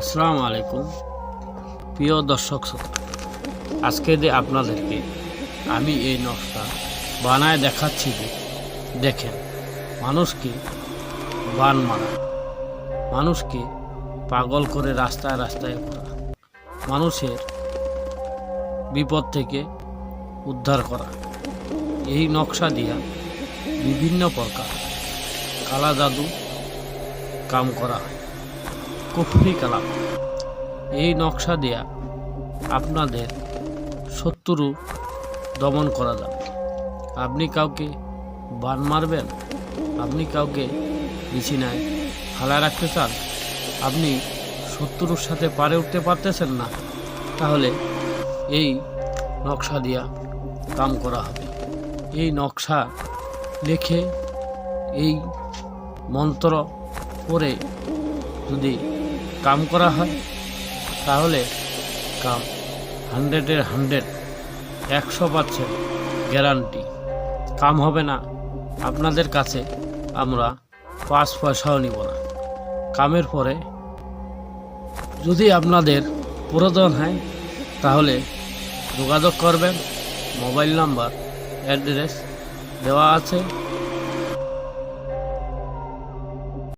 আসসালামু আলাইকুম। প্রিয় দর্শক আজকে যে আপনাদেরকে আমি এই নকশা বানায় দেখাচ্ছি যে, দেখেন মানুষকে বান মারা মানুষকে পাগল করে রাস্তায় রাস্তায় ঘোরা, মানুষের বিপদ থেকে উদ্ধার করা। এই নকশা দিয়া বিভিন্ন প্রকার কালা জাদু কাম করা হয়। কুফরি কালাম। এই নকশা দেয়া আপনাদের শত্রু দমন করা যাবে আপনি কাউকে বান মারবেন, আপনি কাউকে বিছিনায় ফালা রাখতে চান, আপনি শত্রুর সাথে পারে উঠতে পারতেছেন না, তাহলে এই নকশা দিয়া কাম করা হবে। এই নকশা লিখে এই মন্ত্র পড়ে যদি কাম করা হয়, তাহলে কাম হান্ড্রেডের হান্ড্রেড একশো পার্সেন্ট গ্যারান্টি কাম হবে না, আপনাদের কাছে আমরা পাঁচ পয়সাও নিব না। কামের পরে যদি আপনাদের প্রয়োজন হয়, তাহলে যোগাযোগ করবেন। মোবাইল নাম্বার, অ্যাড্রেস দেওয়া আছে।